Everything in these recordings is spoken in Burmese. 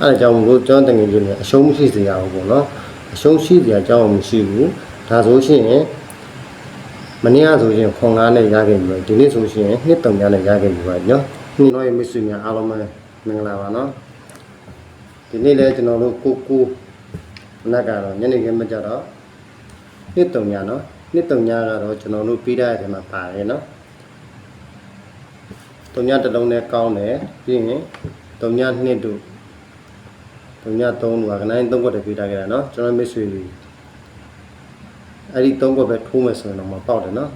အဲဒါကြောင့်မလို့ကျွန်တော်တငယ်ချင်းတွေအရှုံးမရှိစေရဘူးပေါ့နော်အရှုံးရှိစရာအကြောင်းမရှိဘူးဒါဆိုရှင်မနေ့ကဆိုရင်ခွန်ကားနဲ့ရခဲ့ပြီပဲဒီနေ့ဆိုရှင်နှစ်တုံများနဲ့ရခဲ့ပြီပါနော်နှစ်တော့မိတ်ဆွေများအားလုံးပဲမင်္ဂလာပါနော်ဒီနေ့လည်းကျွန်တော်တို့ကိုကိုမနက်ကတော့ညနေခင်းမကြတော့နှစ်တုံများနော်နှစ်တုံများကတော့ကျွန်တော်တို့ပြီးတဲ့အချိန်မှာပါတယ်နော်တုံညတစ်လုံးနဲ့ကောင်းတယ်ပြီးရင်တုံညနှစ်တို့တုံ ညသုံးလူကခဏတိုင်းသုံးခွက်တည်းပေးထားခဲ့တာနော်ကျွန်တော်မိတ်ဆွေတွေအဲ့ဒီသုံးခွက်ပဲထိုးမယ်ဆိုရင်တော့မပေါက်တယ်နော်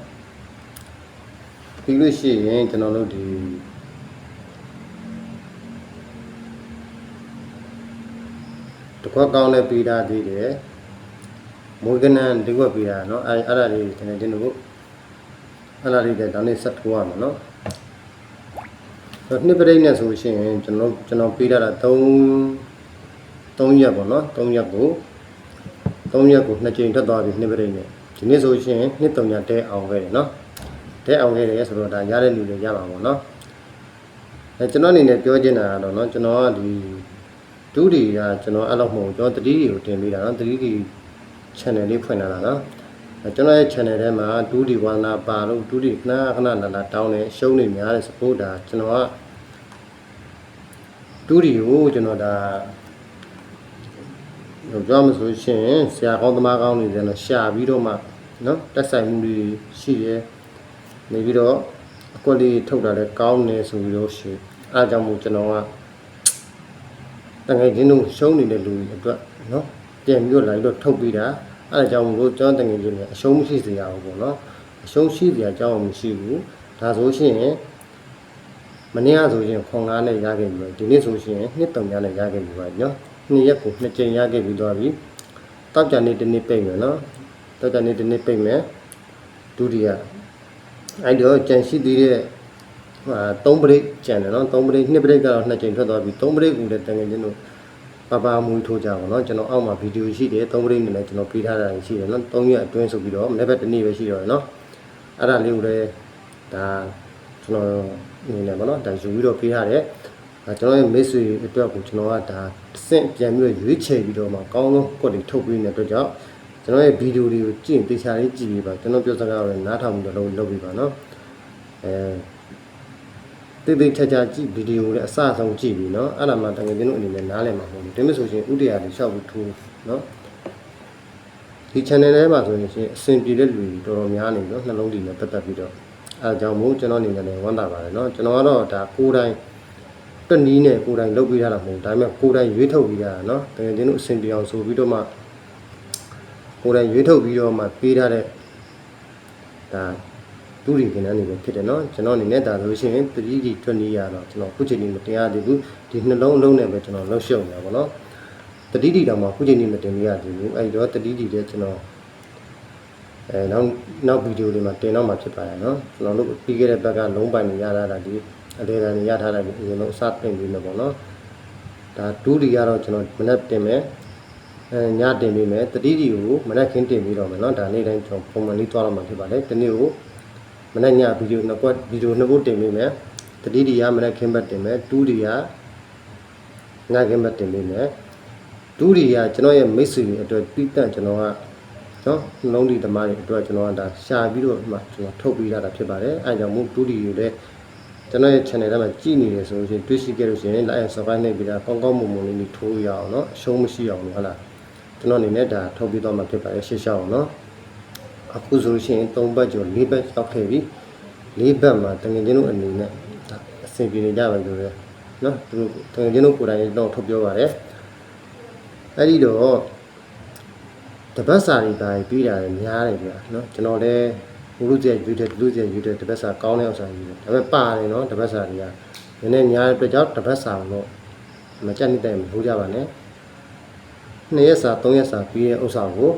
ပြီးလို့ရှိရင်ကျွန်တော်တို့ဒီတခွက်ကောင်းလည်းပေးထားသေးတယ်မွေးကနန်တခွက်ပေးထားနော်အဲ့အဲ့ဒါလေးကျွန်တော်ကျွန်တော်တို့အဲ့ဒါလေးလည်းဒါနေ့ဆက်ထိုးရမှာနော်နှစ်ပရိတ်နဲ့ဆိုရှင်ကျွန်တော်ကျွန်တော်ပေးထားတာ3 3ရက်ပေါ့နော်3ရက်ကို3ရက်ကိုနှစ်ကြိမ်ထွက်သွားပြီနှစ်ပရိတ်နဲ့ဒီနေ့ဆိုရှင်နှစ်3ရက်တဲအောင်ခဲ့တယ်နော်တဲအောင်ခဲ့တယ်ဆိုတော့ဒါရတဲ့လူတွေရပါပေါ့နော်အဲကျွန်တော်အနေနဲ့ပြောချင်တာကတော့နော်ကျွန်တော်ကဒီဒုတိယကျွန်တော်အဲ့လောက်မဟုတ်ဘူးကျွန်တော်တတိယကိုတင်ပေးတာနော်တတိယ channel လေးဖွင့်လာတာနော်အဲကျွန်တော်ရဲ့ channel ထဲမှာဒုတိဝါနာပါလို့ဒုတိခဏခဏလာလာတောင်းနေရှုံးနေများတဲ့ support ဒါကျွန်တော်ကဒုတိကိုကျွန်တော်ဒါဟို ပြောမှဆိုရှင်ဆရာကောင်းသမားကောင်းတွေလည်းရှာပြီးတော့မှနော်တက်ဆိုင်မှုတွေရှိတယ်နေပြီးတော့အကွက်လေးထုတ်တာလည်းကောင်းနေဆိုပြီးတော့ရှိအားကြောင့်မို့ကျွန်တော်ကတငယ်ချင်းတို့ရှုံးနေတဲ့လူတွေအတွက်နော်ပြန်ပြီးတော့လာပြီးတော့ထုတ်ပြီးတာအဲဒါကြောင့်မလို့ကျွန်တော်တငယ်ချင်းတွေအရှုံးမရှိစေရဘူးပေါ့နော်အရှုံးရှိစရာအကြောင်းမရှိဘူးဒါဆိုရှင်မနေ့ကဆိုရင်ခွန်ကားနဲ့ရခဲ့ပြီပဲဒီနေ့ဆိုရှင်နှစ်တုံများနဲ့ရခဲ့ပြီပါနော် နှစ်ရက်ကိုနှစ်ကြိမ်ရခဲ့ပြီးသွားပြီတောက်ကြနေ့တစ်နေ့ပိတ်မယ်နော်တောက်ကြနေ့တစ်နေ့ပိတ်မယ်ဒုတိယအဲ့တော့ကြံရှိသေးတဲ့ဟာ3ပရိတ်ကျန်တယ်နော်3ပရိတ်2ပရိတ်ကတော့2ချိန်ထွက်သွားပြီ3ပရိတ်ကိုလည်းတကယ်ချင်းတို့ပပမူထိုးကြပါတော့ကျွန်တော်အောက်မှာဗီဒီယိုရှိတယ်3ပရိတ်နဲ့လည်းကျွန်တော်ပေးထားတာရှိတယ်နော်3ရက်အတွင်းဆိုပြီးတော့မနေ့ကတနေ့ပဲရှိတော့တယ်နော်အဲ့ဒါလေးကိုလည်းဒါကျွန်တော်အနေနဲ့ပေါ့နော်ဒါယူပြီးတော့ပေးထားတယ်ဒါ ကျွန်တော်ရဲ့မိတ်ဆွေအတွက်ကိုကျွန်တော်ကဒါတစ်ဆင့်ပြန်ပြီးရွေးချယ်ပြီးတော့မှကောင်းဆုံးကွက်တွေထုတ်ပေးနေတဲ့အတွက်ကြောင့်ကျွန်တော်ရဲ့ဗီဒီယိုတွေကိုကြည့်ရင်တေချာလေးကြည့်ပေးပါကျွန်တော်ပြောစကားကိုလည်းနားထောင်ပြီးတော့လုပ်ပေးပါနော်အဲတိတိချာချာကြည့်ဗီဒီယိုလည်းအစအဆုံးကြည့်ပြီးနော်အဲ့ဒါမှတကယ်ကျွန်တော်အနေနဲ့နားလည်မှာမဟုတ်ဘူးဒါမှမဟုတ်ရင်ဥတရာလေးရှောက်ပြီးထိုးနော်ဒီ channel ထဲမှာဆိုရင်ရှင်အဆင်ပြေတဲ့လူတွေတော်တော်များနေနော်နှလုံးတည်နေပတ်သက်ပြီးတော့အဲအကြောင်းမို့ကျွန်တော်အနေနဲ့လည်းဝမ်းသာပါတယ်နော်ကျွန်တော်ကတော့ဒါကိုယ်တိုင် တက်နီးနဲ့ကိုယ်တိုင်လုပ်ပေးရတာမဟုတ်ဘူးဒါပေမဲ့ကိုယ်တိုင်ရွေးထုတ်ပေးရတာเนาะတကယ်ကျွန်တော်အဆင်ပြေအောင်ဆိုပြီးတော့မှကိုယ်တိုင်ရွေးထုတ်ပြီးတော့မှပေးထားတဲ့ဒါ တူရီခင်အနေနဲ့ဖြစ်တယ်เนาะကျွန်တော်အနေနဲ့ဒါဆိုရှင်3D 20ရတော့ကျွန်တော်ခုချိန်นี้မတင်ရသေးဘူးဒီနှလုံးအလုံးနဲ့ပဲကျွန်တော်လှုပ်ရှုပ်နေတာပေါ့เนาะ 3D တောင်မှခုချိန်นี้မတင်ရသေးဘူးအဲ့တော့ 3D တဲ့ကျွန်တော်အဲနောက်နောက်ဗီဒီယိုတွေမှာတင်တော့မှာဖြစ်ပါတယ်เนาะကျွန်တော်တို့ပြီးခဲ့တဲ့ဘက်ကလုံးပိုင်နေရတာဒါဒီ အလေတန်တွေရထားလိုက်ပြီအရင်ဆုံးအစတင်ပြီးမယ်ပေါ့နော်ဒါဒုတိယကတော့ကျွန်တော်မနက်တင်မယ်အဲညတင်ပြီးမယ်တတိတိကိုမနက်ခင်းတင်ပြီးတော့မယ်နော်ဒါနေ့တိုင်းကျွန်တော်ပုံမှန်လေးသွားတော့မှာဖြစ်ပါတယ်ဒီနေ့ကိုမနက်ညဗီဒီယိုနှစ်ခွက်ဗီဒီယိုနှစ်ခုတင်ပြီးမယ်တတိတိကမနက်ခင်းဘက်တင်မယ်ဒုတိယညခင်းဘက်တင်ပြီးမယ်ဒုတိယကျွန်တော်ရဲ့မိတ်ဆွေတွေအတွက်ပြီးတန့်ကျွန်တော်ကနော်နှလုံးဒီသမားတွေအတွက်ကျွန်တော်ကဒါရှာပြီးတော့ဒီမှာကျွန်တော်ထုတ်ပေးရတာဖြစ်ပါတယ်အဲကြောင့်မို့ဒုတိယကိုလည်း ကျွန်တော်ရဲ့ channel ထဲမှာကြည့်နေတယ်ဆိုလို့ရှိရင်တွေ့ရှိခဲ့လို့ရှိရင် like and subscribe နှိပ်ပြီးတာကောင်းကောင်းမွန်မွန်လေးနဲ့ထိုးရအောင်เนาะအရှုံးမရှိအောင်လို့ဟုတ်လားကျွန်တော်အနေနဲ့ဒါထုတ်ပေးတော့မှာဖြစ်ပါတယ်ရှေ့ရှောက်အောင်เนาะ အခုဆိုလို့ရှိရင်3ဘတ်ကျော်4ဘတ်ရောက်ခဲ့ပြီ4ဘတ်မှာတငယ်ချင်းတို့အနေနဲ့ဒါအဆင်ပြေနေကြပါလို့လေနော်သူတို့တငယ်ချင်းတို့ကိုယ်တိုင်တော့ထုတ်ပြောပါတယ်အဲ့ဒီတော့တပတ်စာတွေပါပြီးတာလည်းများတယ်ဗျာနော်ကျွန်တော်လည်းဘု လူကျက်ယူတဲ့လူကျက်ယူတဲ့တပတ်စာကောင်းတဲ့ဥစ္စာယူတယ်ဒါပေမဲ့ပါတယ်နော်တပတ်စာတွေကနည်းနည်းများတဲ့အတွက်ကြောင့်တပတ်စာတော့မကြက်နေတဲ့မလို့ကြပါနဲ့2ရက်စာ3ရက်စာပြီးတဲ့ဥစ္စာကို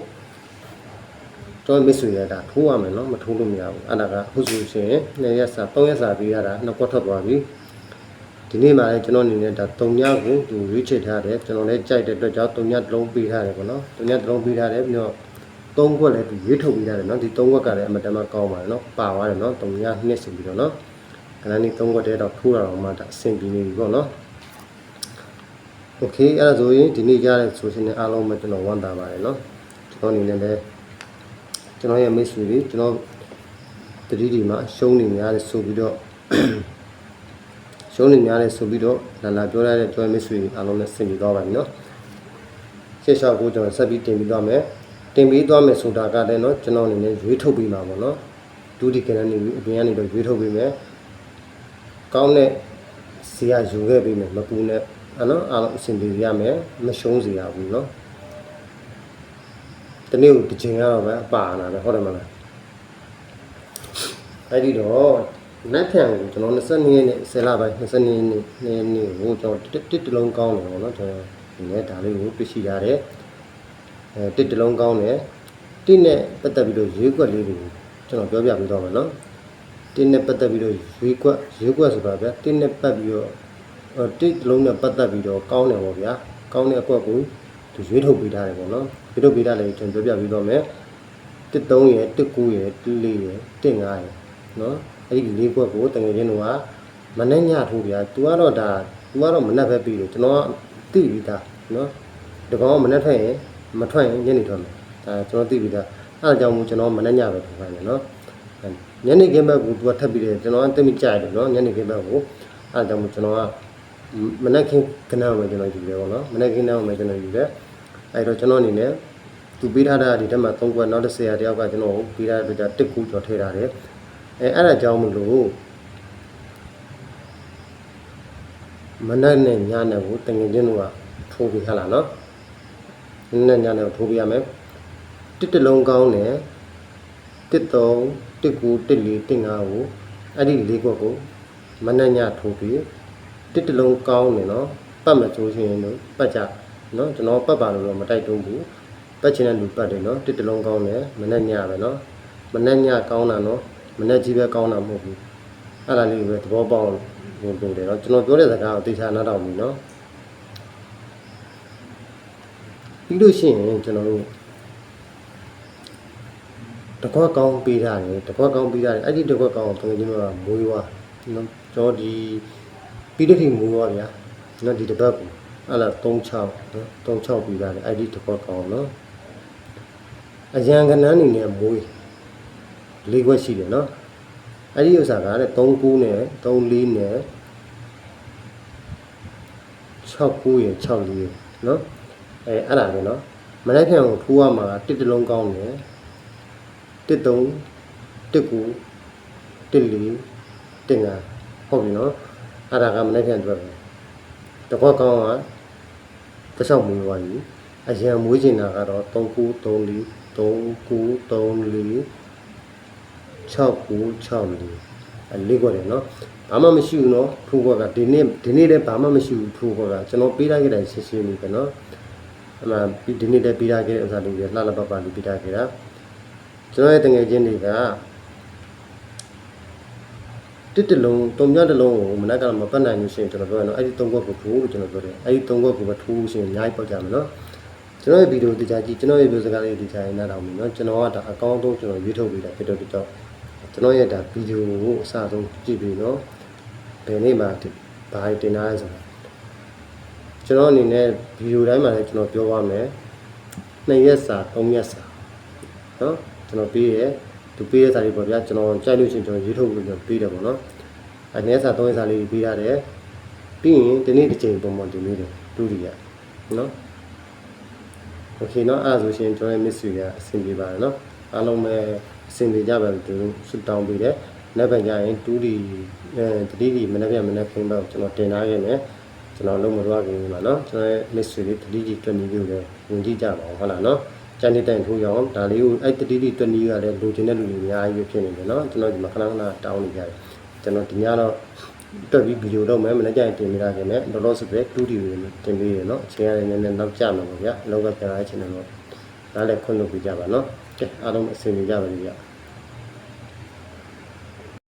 ကျွန်တော်မစ်ဆွေရတာထိုးရမယ်နော်မထိုးလို့မရဘူးအဲ့ဒါကအခုဆိုရှင်2ရက်စာ3ရက်စာပေးရတာနှစ်ကွက်ထွက်သွားပြီဒီနေ့မှလည်းကျွန်တော်အနေနဲ့ဒါ3ညကိုသူရွေးချယ်ထားတယ်ကျွန်တော်လည်းကြိုက်တဲ့အတွက်ကြောင့်3ညတစ်လုံးပေးထားတယ်ပေါ့နော်3ညတစ်လုံးပေးထားတယ်ပြီးတော့ 3ခွက်လည်းသူရွေးထုတ်ပေးထားတယ်နော်ဒီ3ခွက်ကလည်းအမတန်မှကောင်းပါတယ်နော်ပါသွားတယ်နော်3ညနှစ်ဆိုပြီးတော့နော်ခဏနေ3ခွက်တည်းတော့ထိုးရအောင်မှဒါအဆင်ပြေနေပြီပေါ့နော် โอเคအဲ့ဒါဆိုရင်ဒီနေ့ရတဲ့ဆိုရှင်နဲ့အားလုံးပဲကျွန်တော်ဝမ်းသာပါတယ်เนาะကျွန်တော်အနေနဲ့လည်းကျွန်တော်ရဲ့မိတ်ဆွေတွေကျွန်တော်တတိဒီမှာရှုံးနေများတယ်ဆိုပြီးတော့ ရှုံးနေများတယ်ဆိုပြီးတော့လာလာပြောရတဲ့ကျွန်တော်မိတ်ဆွေအားလုံးနဲ့ဆင်ပြေသွားပါပြီเนาะရှေ့လျှောက်ကိုကျွန်တော်ဆက်ပြီးတင်ပြီးသွားမယ် တင်ပြီးသွားမယ်ဆိုတာကလည်းเนาะကျွန်တော်အနေနဲ့ရွေးထုတ်ပြီးမှာပေါ့เนาะဒုတိယကနေပြီးအပြင်ကနေတော့ရွေးထုတ်ပြီးမယ်ကောင်းတဲ့စီရယူခဲ့ပြီးမယ်မကူနဲ့အဲ့နော်အားလုံးအဆင်ပြေရမယ်မရှုံးစေရဘူးเนาะတနေ့ကိုတစ်ချိန်ကတော့ပဲအပါနာပဲဟုတ်တယ်မလားအဲ့ဒီတော့နက်ဖြန်ကိုကျွန်တော်22ရက်နေ့10လပိုင်း22ရက်နေ့နေ့နေ့ကိုကျွန်တော်တစ်တစ်တလုံးကောင်းတယ်ပေါ့နော်ကျွန်တော်ဒီနေ့ဒါလေးကိုတွေ့ရှိရတယ် အဲတစ်တလုံးကောင်းတယ်တစ်နဲ့ပတ်သက်ပြီးတော့ရွေးကွက်လေးတွေကိုကျွန်တော်ပြောပြပေးတော့မယ်နော်တစ်နဲ့ပတ်သက်ပြီးတော့ရွေးကွက်ရွေးကွက်ဆိုတာဗျတစ်နဲ့ပတ်ပြီးတော့အဲတစ်တလုံးနဲ့ပတ်သက်ပြီးတော့ကောင်းတယ်ပေါ့ဗျာကောင်းတဲ့အကွက်ကိုသူရွေးထုတ်ပေးထားတယ်ပေါ့နော်ရွေးထုတ်ပေးထားတယ်ကျွန်တော်ပြောပြပေးတော့မယ်တစ်3ရယ်တစ်9ရယ်တစ်4ရယ်တစ်5ရယ်နော်အဲ့ဒီလေးကွက်ကိုတကယ်ချင်းတော့မနဲ့ညထိုးဗျာ तू ကတော့ဒါ तू ကတော့မနဲ့ပဲပြီးတယ်ကျွန်တော်ကသိပြီးသားနော်တကောင်ကမနဲ့ထွက်ရင် မထွက်ရင်ညနေထွက်မယ်ဒါကျွန်တော်သိပြီးသားအဲ့ဒါကြောင့်မို့ကျွန်တော်မနဲ့ညပဲထိုးခိုင်းတယ်နော်ညနေခင်းဘက်ကို तू ကထပ်ပြီးတယ်ကျွန်တော်ကသိမိကြရတယ်နော်ညနေခင်းဘက်ကိုအဲ့ဒါကြောင့်မို့ကျွန်တော်ကမနဲ့ခင်းကနန်းမှာကျွန်တော်ယူတယ်ပေါ့နော်မနဲ့ခင်းနန်းမှာကျွန်တော်ယူတယ်အဲ့တော့ကျွန်တော်အနေနဲ့သူပေးထားတာဒီတက်မှာ၃ခွက်နောက်တစ်ဆရာတယောက်ကကျွန်တော်ကိုပေးထားတဲ့အတွက်တစ်ခုကျော်ထည့်ထားတယ်အဲအဲ့ဒါကြောင့်မလို့မနက်နဲ့ညနဲ့ကိုတငယ်ချင်းတို့ကထိုးပြီးခလာနော် မနက်ညနဲ့ထိုးပြရမယ်တစ်တလုံးကောင်းတယ်တစ်သုံးတစ်ကူတစ်လေးတစ်ငါးကိုအဲ့ဒီလေးခွက်ကိုမနက်ညထိုးပြီးတစ်တလုံးကောင်းတယ်နော်ပတ်မချိုးရှင်တို့ပတ်ကြနော်ကျွန်တော်ပတ်ပါလို့တော့မတိုက်တွန်းဘူးပတ်ချင်တဲ့လူပတ်တယ်နော်တစ်တလုံးကောင်းတယ်မနက်ညပဲနော်မနက်ညကောင်းတာနော်မနက်ကြီးပဲကောင်းတာမဟုတ်ဘူးအဲ့ဒါလေးကိုပဲသဘောပေါက်ဝင်ပြင်တယ်နော်ကျွန်တော်ပြောတဲ့စကားကိုသိချာနားထောင်ပြီနော် ပြီးလို့ရှိရင်ကျွန်တော်တို့တကွက်ကောင်းပေးတာတယ်တကွက်ကောင်းပေးတာတယ်အဲ့ဒီတကွက်ကောင်းကိုတကယ်ကျွန်တော်ကမွေးွားနော်ကျွန်တော်ဒီပြီးတဲ့ထိမွေးွားဗျာနော်ဒီတစ်ပတ်ကိုအဲ့လား36နော်36ပြီးတာတယ်အဲ့ဒီတကွက်ကောင်းနော်အရန်ကနန်းနေနဲ့မွေးလေးခွက်ရှိတယ်နော်အဲ့ဒီဥစ္စာကလည်း39နဲ့34နဲ့69ရယ်64ရယ်နော် အဲအဲ့ဒါပဲနော်မနေ့ကကိုထိုးရမှာကတစ်တလုံးကောင်းတယ်တစ်3တစ်9တစ်4တစ်5ဟုတ်ပြီနော်အဲ့ဒါကမနေ့ကအတွက်ပဲတစ်ခွက်ကောင်းကတစ်လျှောက်မွေးသွားပြီအရန်မွေးချင်တာကတော့3934 3934 6964အလေးခွက်တယ်နော်ဘာမှမရှိဘူးနော်ထိုးခွက်ကဒီနေ့ဒီနေ့လည်းဘာမှမရှိဘူးထိုးခွက်ကကျွန်တော်ပေးလိုက်ခဲ့တဲ့ရှင်းရှင်းလေးပဲနော် အမှန်ဒီနေ့လည်းပြီးတာခဲ့တဲ့ဥစ္စာတွေလှလပပလူပြီးတာခဲ့တာကျွန်တော်ရဲ့တငယ်ချင်းတွေကတစ်တလုံးတုံမြတလုံးကိုမနက်ကမပတ်နိုင်လို့ရှိရင်ကျွန်တော်ပြောရအောင်အဲ့ဒီသုံးခွက်ကိုထိုးလို့ကျွန်တော်ပြောတယ်အဲ့ဒီသုံးခွက်ကိုပဲထိုးလို့ရှိရင်အများကြီးပေါက်ကြမယ်နော်ကျွန်တော်ရဲ့ဗီဒီယိုတရားကြည့်ကျွန်တော်ရဲ့ဗီဒီယိုစကားလေးတရားနားထောင်မယ်နော်ကျွန်တော်ကဒါအကောင့်တော့ကျွန်တော်ရွေးထုတ်ပေးတာဖြစ်တော့ဒီတော့ကျွန်တော်ရဲ့ဒါဗီဒီယိုကိုအစဆုံးကြည့်ပြီးနော်ဘယ်နေ့မှဘာတင်လာလဲဆိုတာ ကျွန်တော်အနေနဲ့ဗီဒီယိုတိုင်းမှာလည်းကျွန်တော်ပြောပါမယ်နှစ်ရက်စာသုံးရက်စာเนาะကျွန်တော်ပေးရဲသူပေးတဲ့စာလေးပေါ့ဗျာကျွန်တော်ကြိုက်လို့ရှိရင်ကျွန်တော်ရွေးထုတ်ပြီးတော့ပေးတယ်ပေါ့เนาะအနည်းစာသုံးရက်စာလေးပေးရတယ်ပြီးရင်ဒီနေ့တစ်ချိန်ပုံမှန်တင်နေတယ်တူရီရเนาะ โอเคเนาะအဲ့ဒါဆိုရှင်ကျွန်တော်ရဲ့ miss တွေကအဆင်ပြေပါတယ်เนาะအားလုံးပဲအဆင်ပြေကြပါလို့ကျွန်တော်ဆုတောင်းပေးတယ်နောက်ပိုင်းကျရင်တူးဒီအဲတတိဒီမနေ့ကမနေ့ခင်းတော့ကျွန်တော်တင်ထားခဲ့မယ် ကျွန်တော်လုံးမတော်ခင်မှာနော်ကျွန်တော်ရဲ့ mystery လေးတတိတိတွက်နေပြီလည်းဝင်ကြည့်ကြပါအောင်ဟုတ်လားနော်ကျန်တဲ့တိုင်ထိုးရအောင်ဒါလေးကိုအဲ့တတိတိတွက်နေရတဲ့လိုချင်တဲ့လူတွေအများကြီးဖြစ်နေတယ်နော်ကျွန်တော်ဒီမှာခဏခဏတောင်းနေကြတယ်ကျွန်တော်ဒီညတော့တက်ပြီးဗီဒီယိုတော့မယ်မနေ့ကျရင်တင်ပြရခင်နဲ့လောလောဆယ်ပဲ2ဒီတွေတင်ပေးရနော်အချိန်ရတယ်နည်းနည်းနောက်ကျမှာပေါ့ဗျာအလောက်ကပြန်လာချင်တယ်ပေါ့နားလည်းခွင့်လုပ်ပေးကြပါနော်ကဲအားလုံးအဆင်ပြေကြပါလိမ့်ဗျာ